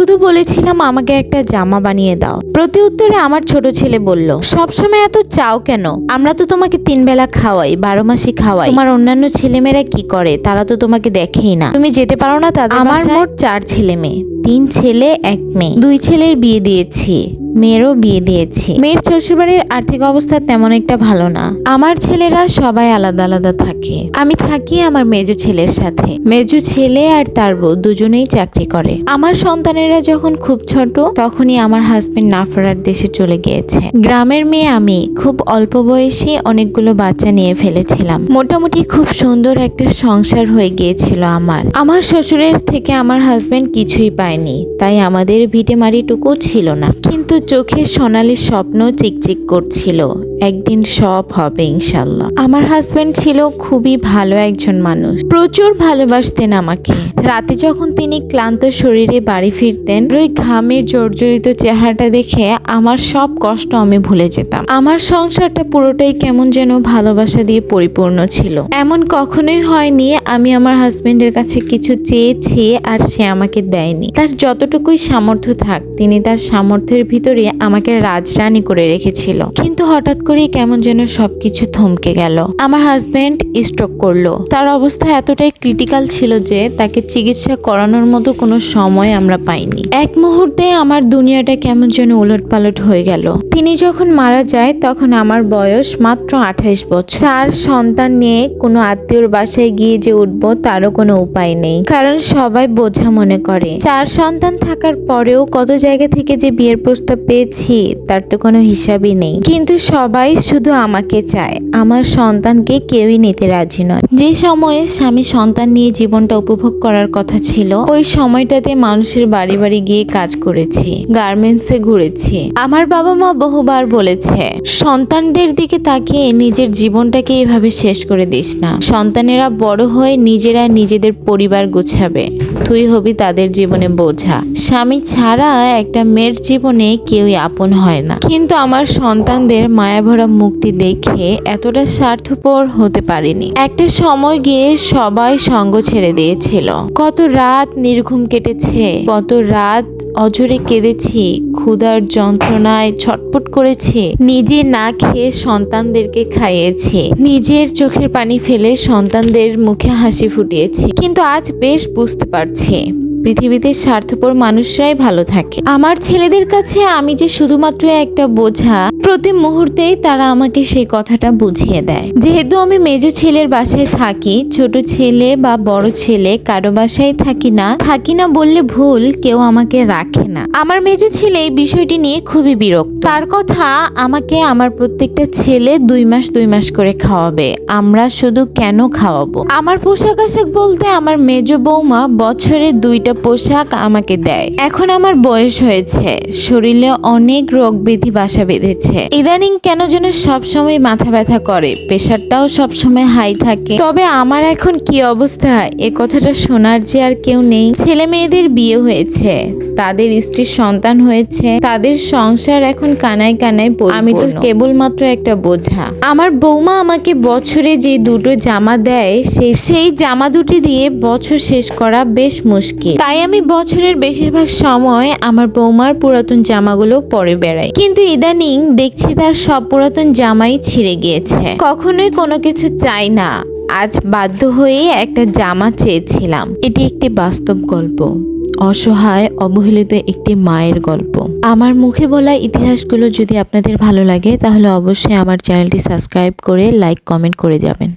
শুধু বলেছিলাম আমাকে একটা জামা বানিয়ে দাও। প্রতি উত্তরে আমার ছোট ছেলে বলল সবসময় এত চাও কেন? আমরা তো তোমাকে তিন বেলা খাওয়াই বারো মাসই খাওয়াই। তোমার অন্যান্য ছেলেমেয়েরা কি করে? তারা তো তোমাকে দেখেই না। তুমি যেতে পারো না তাদের আমার মোট চার ছেলে মেয়ে তিন ছেলে এক মেয়ে। দুই ছেলের বিয়ে দিয়েছি। মেয়েরও বিয়ে দিয়েছি। মেয়ের শ্বশুরবাড়ির আর্থিক অবস্থা তেমন একটা ভালো না। আমার ছেলেরা সবাই আলাদা আলাদা থাকে। আমি থাকি আমার মেজো ছেলের সাথে। মেজো ছেলে আর তার বউ দুজনেই চাকরি করে। আমার সন্তানেরা যখন খুব ছোট, তখনই আমার হাজবেন্ড নাফরার দেশে চলে গিয়েছে। গ্রামের মেয়ে আমি খুব অল্প বয়সে অনেকগুলো বাচ্চা নিয়ে ফেলেছিলাম। মোটামুটি খুব সুন্দর একটা সংসার হয়ে গিয়েছিল আমার। আমার শ্বশুরের থেকে আমার হাজবেন্ড কিছুই পায়নি, তাই আমাদের ভিটেমারিটুকু ছিল না। কিন্তু চোখে সোনালি স্বপ্ন চিকচিক করছিল। একদিন সব হবে ইনশাল্লাহ। আমার হাজবেন্ড ছিল খুবই ভালো একজন মানুষ। প্রচুর ভালোবাসতেন আমাকে। রাতে যখন তিনি ক্লান্ত শরীরে বাড়ি ফিরতেন, ওই ঘামে জর্জরিত চেহারাটা দেখে আমার সব কষ্ট আমি ভুলে যেতাম। আমার সংসারটা পুরোটাই কেমন যেন ভালোবাসা দিয়ে পরিপূর্ণ ছিল। এমন কখনোই হয়নি আমি আমার হাজবেন্ডের কাছে কিছু চেয়েছি আর সে আমাকে দেয়নি। তার যতটুকুই সামর্থ্য থাক, তিনি তার সামর্থ্যের ভিতরে আমাকে রাজরানী করে রেখেছিল। কিন্তু হঠাৎ করেই কেমন যেন সবকিছু থমকে গেল। আমার হাজবেন্ড স্ট্রোক করল। তার অবস্থা এতটাই ক্রিটিক্যাল ছিল যে তাকে চিকিৎসা করানোর মতো কোনো সময় আমরা পাইনি। এক মুহূর্তে আমার দুনিয়াটা কেমন যেন উলট পালট হয়ে গেল। তিনি যখন মারা যায়, তখন আমার বয়স মাত্র আঠাইশ বছর। চার সন্তান নিয়ে কোনো আত্মীয়র বাসায় গিয়ে যে উঠবো, তারও কোনো উপায় নেই। কারণ সবাই বোঝা মনে করে। চার সন্তান থাকার পরেও কত জায়গা থেকে যে বিয়ের প্রস্তাব পেয়েছি, তার তো কোনো হিসাবই নেই। কিন্তু সবাই শুধু আমাকে চায়। আমার সন্তানকে কেউই নিতে রাজি নয়। যে সময়ে স্বামী সন্তান নিয়ে জীবনটা উপভোগ করার কথা ছিল, ওই সময়টাতে মানুষের বাড়ি বাড়ি গিয়ে কাজ করেছি, গার্মেন্টসে ঘুরেছি। আমার বাবা মা বহুবার বলেছে, সন্তানদের দিকে তাকিয়ে নিজের জীবনটাকে এভাবে শেষ করে দিস না। সন্তানেরা বড় হয়ে নিজেরা নিজেদের পরিবার গুছাবে। তুই হবি তাদের জীবনে বোঝা। স্বামী ছাড়া একটা মেয়ের জীবনে কেউই আপন হয় না। কিন্তু আমার সন্তানদের মায়াভরা মুখটি দেখে এতটা স্বার্থপর হতে পারিনি। একটা সময় গিয়ে সবাই সঙ্গ ছেড়ে দিয়েছিল। কত রাত নির্ঘুম কেটেছে, কত রাত অঝরে কেঁদেছি, ক্ষুধার যন্ত্রণায় ছটপট করেছি, নিজে না খেয়ে সন্তানদেরকে খাইয়েছি, নিজের চোখের পানি ফেলে সন্তানদের মুখে হাসি ফুটিয়েছি। কিন্তু আজ বেশ বুঝতে পারছি। পৃথিবীতে স্বার্থপর মানুষরাই ভালো থাকে। আমার ছেলেদের কাছে আমি যে শুধুমাত্র একটা বোঝা, প্রতি মুহূর্তেই তারা আমাকে সেই কথাটা বুঝিয়ে দেয়। যেহেতু আমি মেজ ছেলের বাসায় থাকি, ছোট ছেলে বা বড় ছেলে কারও বাসায় থাকি না থাকি না বললে ভুল কেউ আমাকে রাখে না। আমার মেজ ছেলে এই বিষয়টি নিয়ে খুবই বিরক্ত। তার কথা আমাকে আমার প্রত্যেকটা ছেলে দুই মাস দুই মাস করে খাওয়াবে। আমরা শুধু কেন খাওয়াবো? আমার পোশাক আশাক বলতে আমার মেজ বৌমা বছরে দুইটা পোশাক আমাকে দেয়। এখন আমার বয়স হয়েছে। শরীরে অনেক রোগ ব্যাধি বাসা বেঁধেছে। ইদানিং কেন যেন সবসময় মাথা ব্যথা করে। প্রেশারটাও সবসময় হাই থাকে। তবে আমার এখন কি অবস্থা? এ কথাটা শোনার যে আর কেউ নেই। ছেলে মেয়েদের বিয়ে হয়েছে। তাদের স্ত্রীর সন্তান হয়েছে তাদের সংসার এখন কানায় কানায়। আমি তো কেবলমাত্র একটা বোঝা। আমার বৌমা আমাকে বছরে যে দুটো জামা দেয় সেই সেই জামা দুটি দিয়ে বছর শেষ করা বেশ মুশকিল। তাই আমি বছরের বেশিরভাগ সময় আমার বৌমার পুরাতন জামাগুলো পরে বেড়াই। কিন্তু ইদানিং দেখছি তার সব পুরাতন জামাই ছিঁড়ে গিয়েছে। কখনোই কোনো কিছু চাই না। আজ বাধ্য হয়ে একটা জামা চেয়েছিলাম। এটি একটি বাস্তব গল্প। অসহায়, অবহেলিত একটি মায়ের গল্প। আমার মুখে বলা ইতিহাসগুলো যদি আপনাদের ভালো লাগে, তাহলে অবশ্যই আমার চ্যানেলটি সাবস্ক্রাইব করে, লাইক, কমেন্ট করে যাবেন।